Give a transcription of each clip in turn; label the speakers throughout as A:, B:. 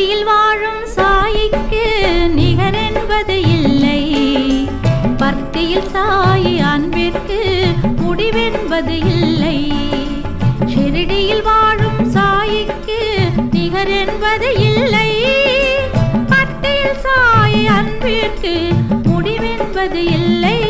A: வழியில் வாழும் சாயிக்கு நிகரென்பது இல்லை. பக்தியில் சாயி அன்பிற்கு முடிவென்பது இல்லை. ஷிரடியில் வாழும் சாயிக்கு நிகரென்பது இல்லை. பக்தியில் சாயி அன்பிற்கு முடிவென்பது இல்லை.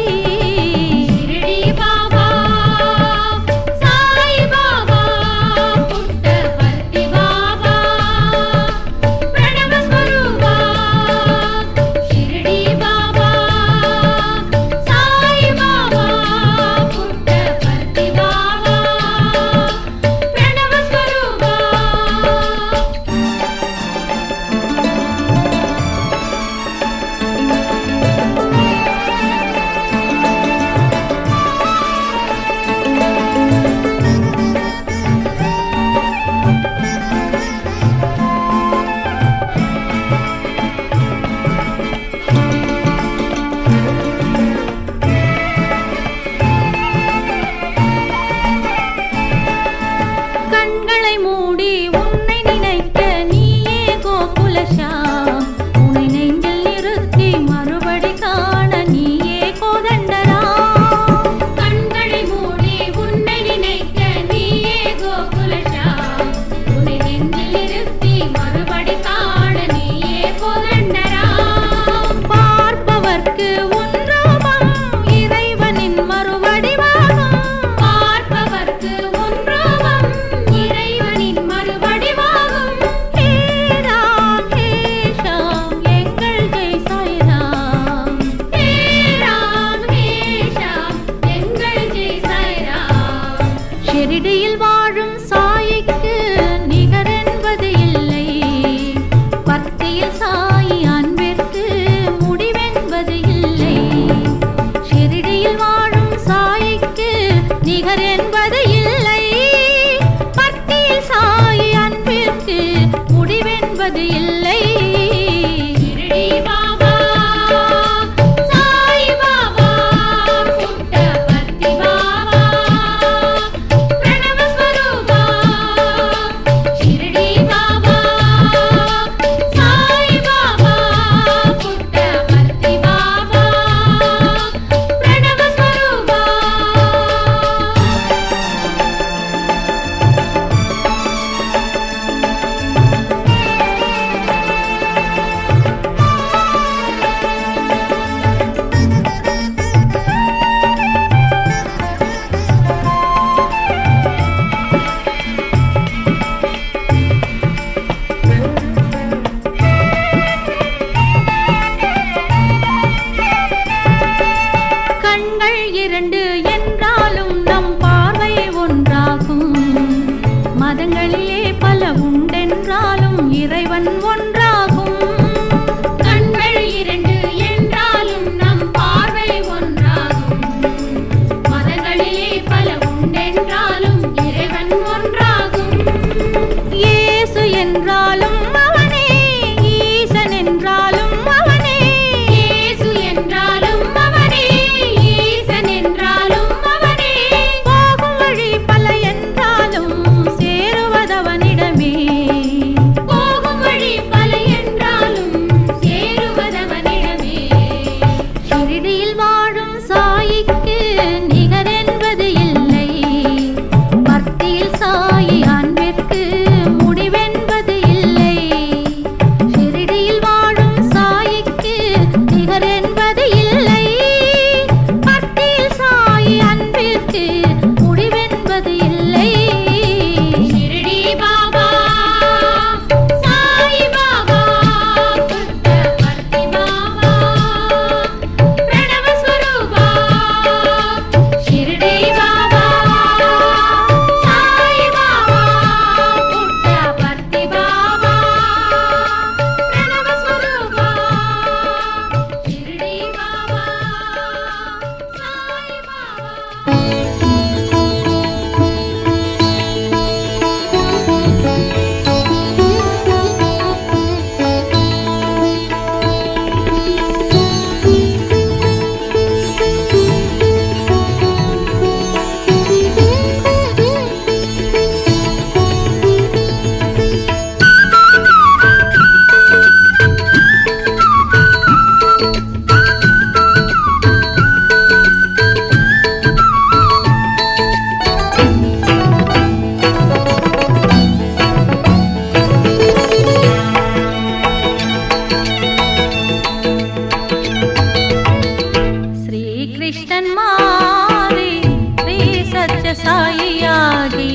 A: சாயியாகி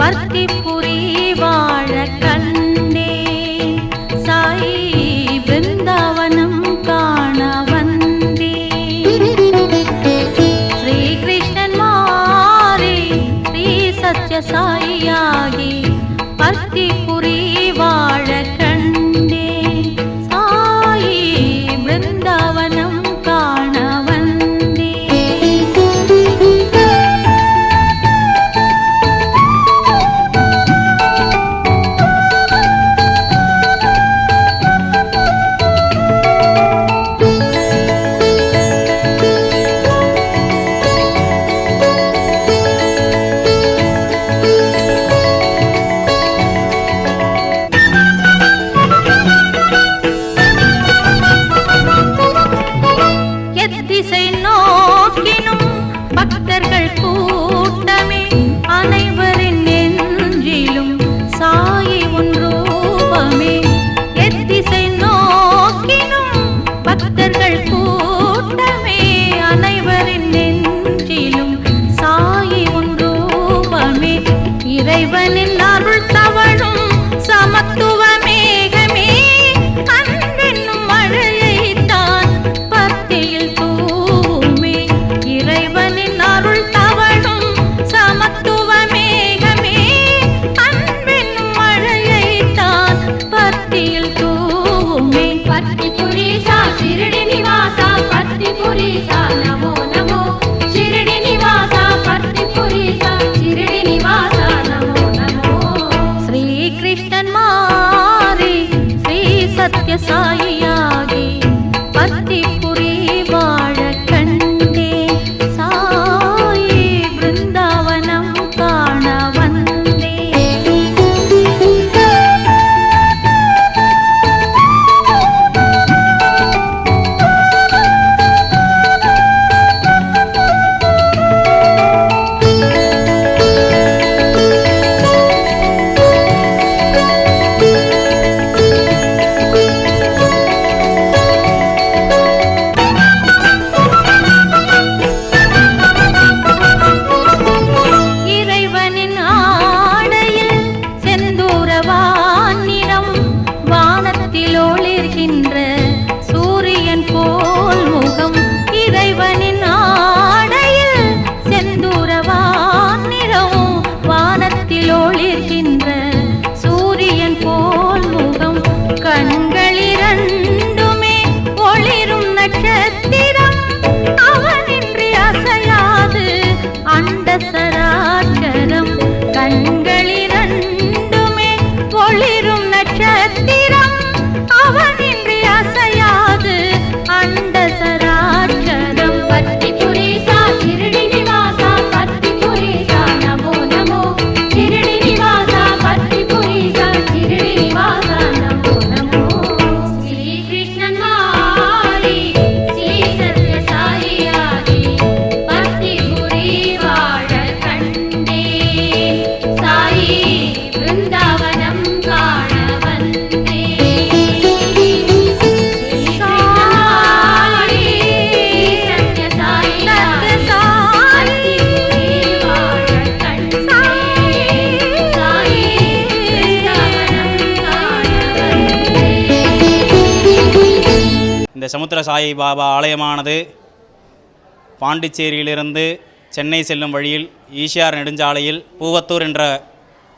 A: பர்த்தி ता
B: இந்த சமுத்திர சாயி பாபா ஆலயமானது பாண்டிச்சேரியிலிருந்து சென்னை செல்லும் வழியில் ஈசியார் நெடுஞ்சாலையில் பூவத்தூர் என்ற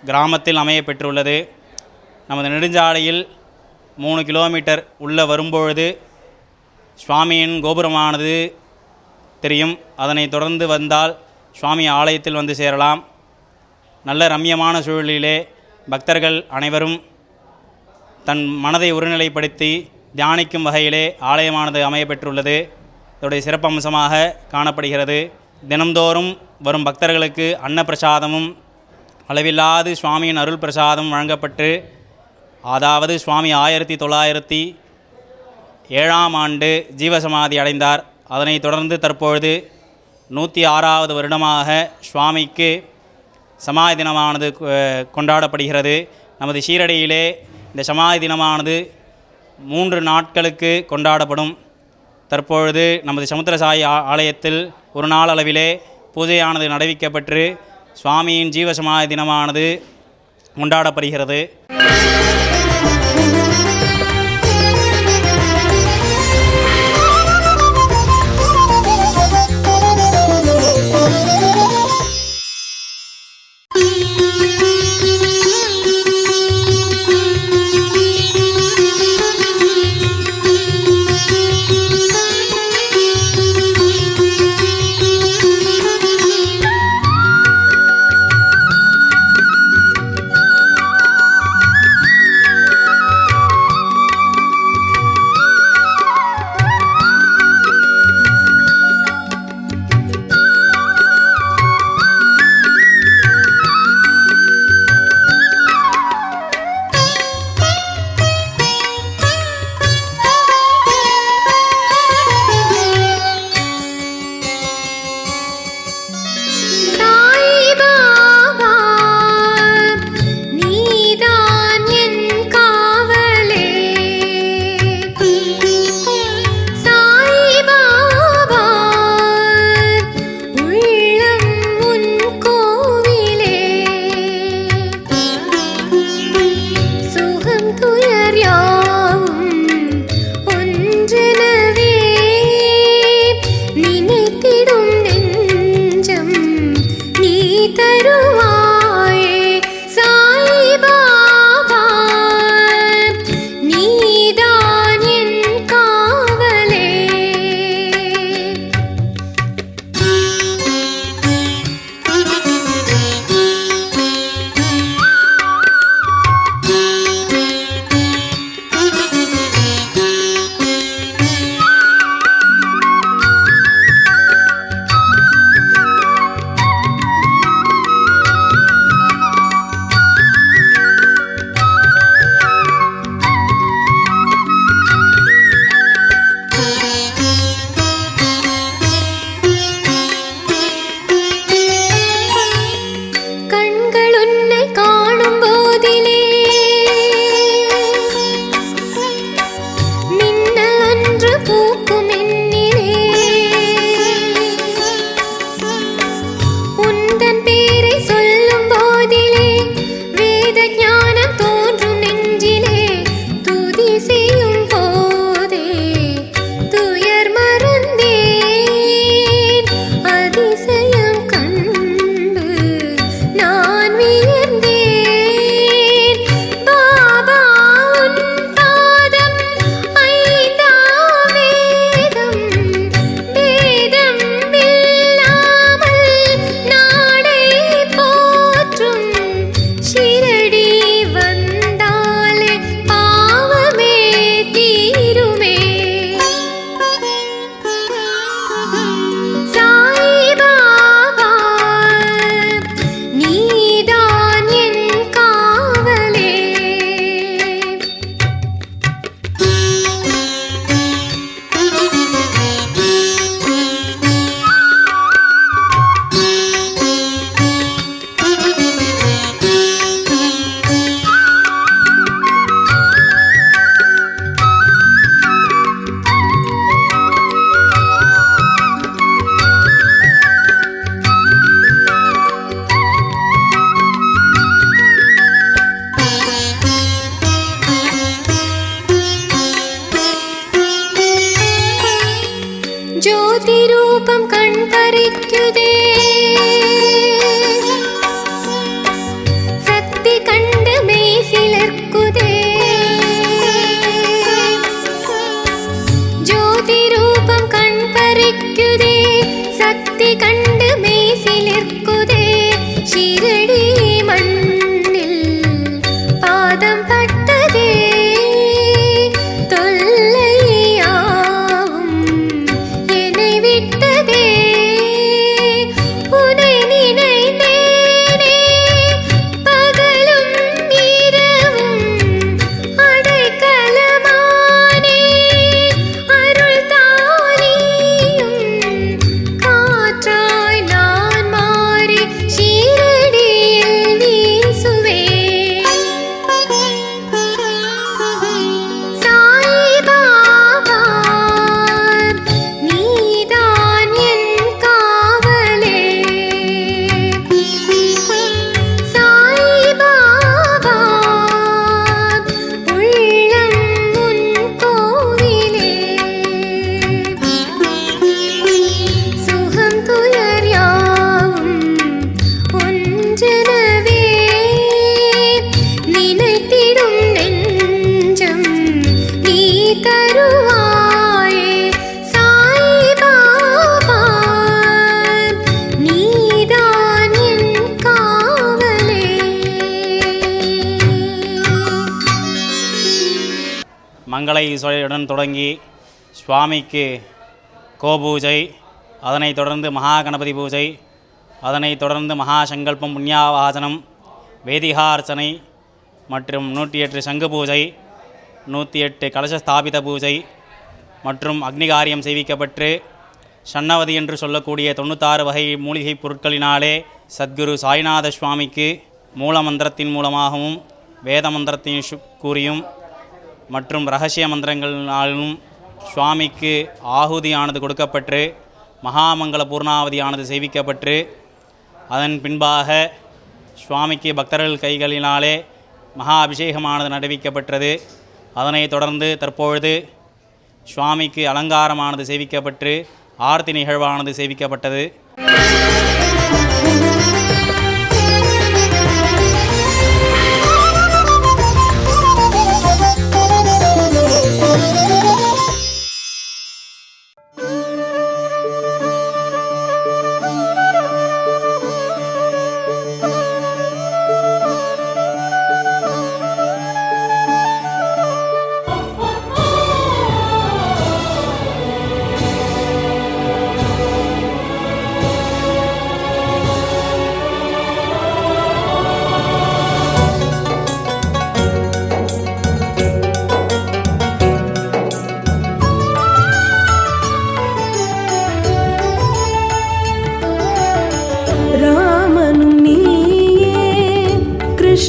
B: கிராமத்தில் அமைய பெற்றுள்ளது. நமது நெடுஞ்சாலையில் மூணு கிலோமீட்டர் உள்ளே வரும்பொழுது சுவாமியின் கோபுரமானது தெரியும். அதனை தொடர்ந்து வந்தால் சுவாமி ஆலயத்தில் வந்து சேரலாம். நல்ல ரம்யமான சூழலிலே பக்தர்கள் அனைவரும் தன் மனதை ஒருநிலைப்படுத்தி தியானிக்கும் வகையிலே ஆலயமானது அமையப்பெற்றுள்ளது. இதோடைய சிறப்பம்சமாக காணப்படுகிறது. தினம்தோறும் வரும் பக்தர்களுக்கு அன்னப்பிரசாதமும் அளவில்லாது சுவாமியின் அருள் பிரசாதம் வழங்கப்பட்டு அதாவது சுவாமி ஆயிரத்தி தொள்ளாயிரத்தி ஏழாம் ஆண்டு ஜீவசமாதி அடைந்தார். அதனைத் தொடர்ந்து தற்பொழுது நூற்றி ஆறாவது வருடமாக சுவாமிக்கு சமாதி தினமானது கொண்டாடப்படுகிறது. நமது ஷீரடியிலே இந்த சமாதி தினமானது மூன்று நாட்களுக்கு கொண்டாடப்படும். தற்பொழுது நமது சமுத்திரசாயி ஆலயத்தில் ஒரு நாள் அளவிலே பூஜையானது நடவிக்கப்பட்டு சுவாமியின் ஜீவசமாதி தினமானது கொண்டாடப்படுகிறது.
C: இசையுடன் சுவாமிக்கு கோபூஜை அதனைத் தொடர்ந்து மகா கணபதி பூஜை அதனைத் தொடர்ந்து மகா சங்கல்பம் புண்ணியாவாசனம் வேதிகார்ச்சனை மற்றும் நூற்றி எட்டு சங்கு பூஜை நூற்றி எட்டு கலச ஸ்தாபித பூஜை மற்றும் அக்னிகாரியம் செய்விக்கப்பட்டு சன்னவதி என்று சொல்லக்கூடிய தொண்ணூத்தாறு வகை மூலிகைப் பொருட்களினாலே சத்குரு சாய்நாத சுவாமிக்கு மூல மந்திரத்தின் மூலமாகவும் வேத மந்திரத்தின் கூறியும் மற்றும் ரகசிய மந்திரங்களினாலும் சுவாமிக்கு ஆகுதியானது கொடுக்கப்பட்டு மகாமங்கல பூர்ணாவதியானது செய்விக்கப்பட்டு அதன் பின்பாக சுவாமிக்கு பக்தர்கள் கைகளினாலே மகா அபிஷேகமானது நடுவிக்கப்பட்டது. அதனைத் தொடர்ந்து தற்பொழுது சுவாமிக்கு அலங்காரமானது செய்விக்கப்பட்டு ஆர்த்தி நிகழ்வானது செய்விக்கப்பட்டது.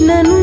C: Krishna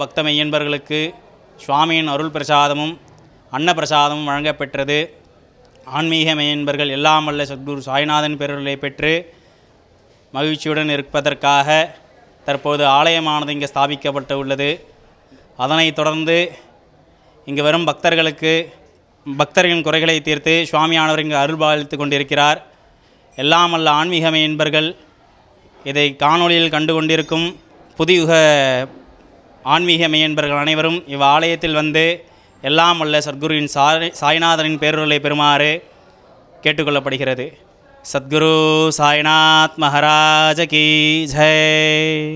B: பக்த மெய்யன்பர்களுக்கு சுவாமியின் அருள் பிரசாதமும் அன்னப்பிரசாதமும் வழங்கப்பெற்றது. ஆன்மீக மெய்யன்பர்கள் எல்லாம் வல்ல சத்குரு சாய்நாதன் பெருளை பெற்று மகிழ்ச்சியுடன் இருப்பதற்காக தற்போது ஆலயமானது இங்கே ஸ்தாபிக்கப்பட்டு உள்ளது அதனைத் தொடர்ந்து இங்கு வரும் பக்தர்களுக்கு பக்தர்களின் குறைகளை தீர்த்து சுவாமியானவர் இங்கு அருள்பாலித்து கொண்டிருக்கிறார். எல்லாம் வல்ல ஆன்மீக மெய்யன்பர்கள் இதை காணொளியில் கண்டு கொண்டிருக்கும் புதியுக ஆன்மீக மெய்யன்பர்கள் அனைவரும் இவ் ஆலயத்தில் வந்து எல்லாம் அல்ல சத்குருவின் சாய் சாய்நாதனின் பேருளை பெறுமாறு கேட்டுக்கொள்ளப்படுகிறது. சத்குரு சாய்நாத் மகாராஜ கி ஜெய்.